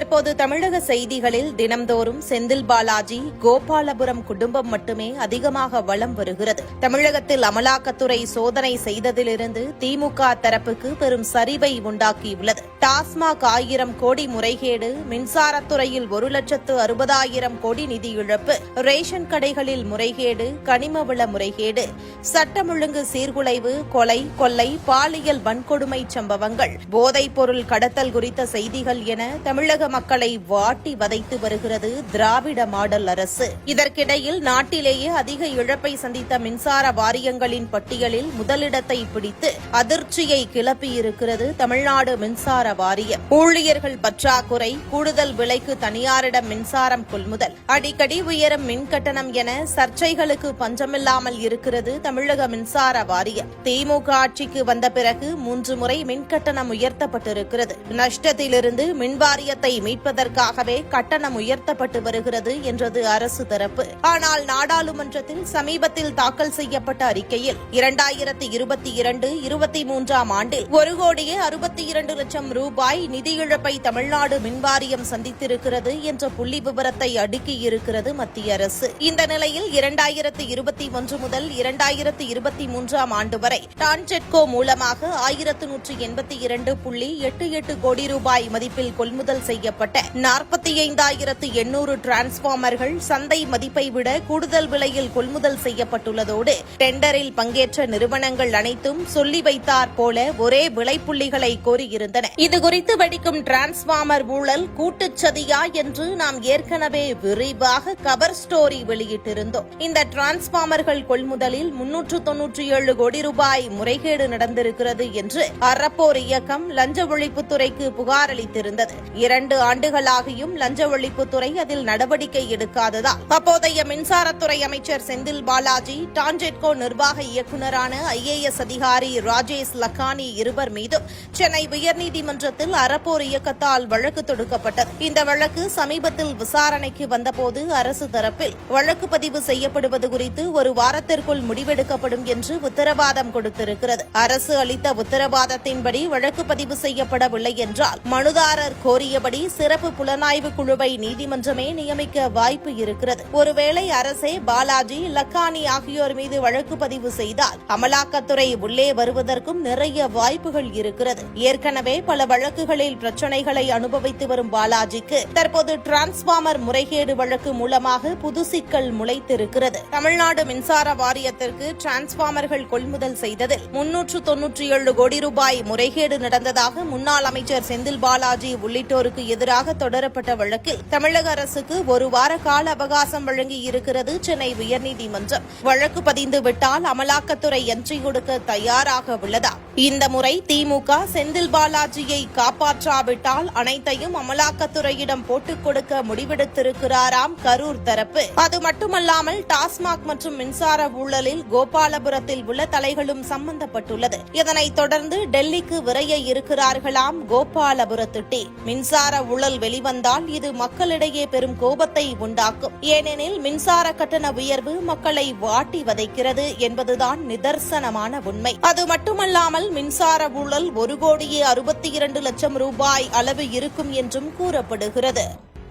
தற்போது தமிழக செய்திகளில் தினம்தோறும் செந்தில் பாலாஜி கோபாலபுரம் குடும்பம் மட்டுமே அதிகமாக வலம் வருகிறது. தமிழகத்தில் அமலாக்கத்துறை சோதனை செய்ததிலிருந்து திமுக தரப்புக்கு பெரும் சரிவை உண்டாக்கியுள்ளது. டாஸ்மாக் ஆயிரம் கோடி முறைகேடு மின்சாரத்துறையில் ஒரு லட்சத்து அறுபதாயிரம் கோடி நிதி இழப்பு ரேஷன் கடைகளில் முறைகேடு கனிம வள முறைகேடு சட்டம் ஒழுங்கு சீர்குலைவு கொலை கொள்ளை பாலியல் வன்கொடுமை சம்பவங்கள். போதைப் பொருள் கடத்தல் குறித்த செய்திகள் என தமிழக மக்களை வாட்டி வதைத்து வருகிறது திராவிட மாடல் அரசு. இதற்கிடையில் நாட்டிலேயே அதிக இழப்பை சந்தித்த மின்சார வாரியங்களின் பட்டியலில் முதலிடத்தை பிடித்து அதிர்ச்சியை கிளப்பியிருக்கிறது தமிழ்நாடு மின்சார வாரியம். ஊழியர்கள் பற்றாக்குறை கூடுதல் விலைக்கு தனியாரிடம் மின்சாரம் கொள்முதல். அடிக்கடி உயரும் மின் கட்டணம் என சர்ச்சைகளுக்கு பஞ்சமில்லாமல் இருக்கிறது தமிழக மின்சார வாரியம். திமுக ஆட்சிக்கு வந்த பிறகு மூன்று முறை மின் கட்டணம் உயர்த்தப்பட்டிருக்கிறது. நஷ்டத்திலிருந்து மின்வாரியத்தை மீட்பதற்காகவே கட்டணம் உயர்த்தப்பட்டு வருகிறது என்றது அரசு தரப்பு. ஆனால் நாடாளுமன்றத்தில் சமீபத்தில் தாக்கல் செய்யப்பட்ட அறிக்கையில் இரண்டாயிரத்தி இருபத்தி இரண்டு இருபத்தி மூன்றாம் ஆண்டில் ஒரு கோடியே அறுபத்தி இரண்டு லட்சம் ரூபாய் நிதி இழப்பை தமிழ்நாடு மின்வாரியம் சந்தித்திருக்கிறது என்ற புள்ளி விவரத்தை அடுக்கியிருக்கிறது மத்திய அரசு. இந்த நிலையில் இரண்டாயிரத்தி இருபத்தி ஒன்று முதல் இரண்டாயிரத்தி இருபத்தி மூன்றாம் ஆண்டு வரை டான்ஜெட்கோ மூலமாக ஆயிரத்து நூற்றி எண்பத்தி இரண்டு புள்ளி எட்டு எட்டு கோடி ரூபாய் மதிப்பில் கொள்முதல் செய்யப்பட்ட நாற்பத்தி ஐந்தாயிரத்து எண்ணூறு டிரான்ஸ்பார்மர்கள் சந்தை மதிப்பை விட கூடுதல் விலையில் கொள்முதல் செய்யப்பட்டுள்ளதோடு டெண்டரில் பங்கேற்ற நிறுவனங்கள் அனைத்தும் சொல்லி வைத்தார் போல ஒரே விலைப்புள்ளிகளை கோரியிருந்தன. இதுகுறித்து வெடிக்கும் டிரான்ஸ்பார்மர் ஊழல் கூட்டுச்சதியா என்று நாம் ஏற்கனவே விரிவாக கவர் ஸ்டோரி வெளியிட்டிருந்தோம். இந்த டிரான்ஸ்பார்மர்கள் கொள்முதலில் முன் முன்னூற்று தொன்னூற்றி ஏழு கோடி ரூபாய் முறைகேடு நடந்திருக்கிறது என்று அறப்போர் இயக்கம் லஞ்ச ஒழிப்புத்துறைக்கு புகார் அளித்திருந்தது. இரண்டு ஆண்டுகளாகியும் லஞ்ச ஒழிப்புத்துறை அதில் நடவடிக்கை எடுக்காததால் அப்போதைய மின்சாரத்துறை அமைச்சர் செந்தில் பாலாஜி டான்ஜெட்கோ நிர்வாக இயக்குநரான ஐஏஎஸ் அதிகாரி ராஜேஷ் லக்கானி இருவர் மீதும் சென்னை உயர்நீதிமன்றத்தில் அறப்போர் இயக்கத்தால் வழக்கு தொடுக்கப்பட்டது. இந்த வழக்கு சமீபத்தில் விசாரணைக்கு வந்தபோது அரசு தரப்பில் வழக்கு பதிவு செய்யப்படுவது குறித்து ஒரு வாரத்திற்குள் எடுக்கப்படும் என்று உத்தரவாதம் கொடுத்திருக்கிறது. அரசு அளித்த உத்தரவாதத்தின்படி வழக்கு பதிவு செய்யப்படவில்லை என்றால் மனுதாரர் கோரியபடி சிறப்பு புலனாய்வு குழுவை நீதிமன்றமே நியமிக்க வாய்ப்பு இருக்கிறது. ஒருவேளை அரசே பாலாஜி லக்கானி ஆகியோர் மீது வழக்கு பதிவு செய்தால் அமலாக்கத்துறை உள்ளே வருவதற்கும் நிறைய வாய்ப்புகள் இருக்கிறது. ஏற்கனவே பல வழக்குகளில் பிரச்சனைகளை அனுபவித்து வரும் பாலாஜிக்கு தற்போது டிரான்ஸ்பார்மர் முறைகேடு வழக்கு மூலமாக புது சிக்கல் முளைத்திருக்கிறது. தமிழ்நாடு மின்சார வாரியத்திற்கு டிரான்ஸ்பார்மர்கள் கொள்முதல் செய்ததில் முன்னூற்று தொன்னூற்றி ஏழு கோடி ரூபாய் முறைகேடு நடந்ததாக முன்னாள் அமைச்சர் செந்தில் பாலாஜி உள்ளிட்டோருக்கு எதிராக தொடரப்பட்ட வழக்கில் தமிழக அரசுக்கு ஒரு வார கால அவகாசம் வழங்கி இருக்கிறது சென்னை உயர்நீதிமன்றம். வழக்கு பதிந்து விட்டால் அமலாக்கத்துறை என்ட்ரி கொடுக்க தயாராக உள்ளதா? இந்த முறை திமுக செந்தில் பாலாஜியை காப்பாற்றாவிட்டால் அனைத்தையும் அமலாக்கத்துறையிடம் போட்டுக் கொடுக்க முடிவெடுத்திருக்கிறாராம் கரூர் தரப்பு. அது மட்டுமல்லாமல் டாஸ்மாக் மற்றும் மின்சார ஊழலில் கோபாலபுரத்தில் உள்ள தலைகளும் சம்பந்தப்பட்டுள்ளது. இதனைத் தொடர்ந்து டெல்லிக்கு விரைய இருக்கிறார்களாம் கோபாலபுரத்து டி மின்சார ஊழல் வெளிவந்தால் இது மக்களிடையே பெரும் கோபத்தை உண்டாக்கும். ஏனெனில் மின்சார கட்டண உயர்வு மக்களை வாட்டி வதைக்கிறது என்பதுதான் நிதர்சனமான உண்மை. அது மட்டுமல்லாமல் மின்சார ஊழல் ஒரு கோடியே அறுபத்தி இரண்டு லட்சம் ரூபாய் அளவு இருக்கும் என்றும் கூறப்படுகிறது.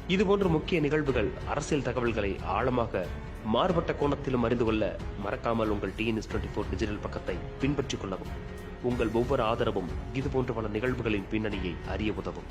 இதுபோன்ற முக்கிய நிகழ்வுகள் அரசியல் தகவல்களை ஆழமாக மாறுபட்ட கோணத்திலும் அறிந்து கொள்ள மறக்காமல் உங்கள் டிஎன்எஸ் டுவெண்ட்டி ஃபோர் டிஜிட்டல் பக்கத்தை பின்பற்றிக் கொள்ளவும். உங்கள் ஒவ்வொரு ஆதரவும் இதுபோன்ற பல நிகழ்வுகளின் பின்னணியை அறிய உதவும்.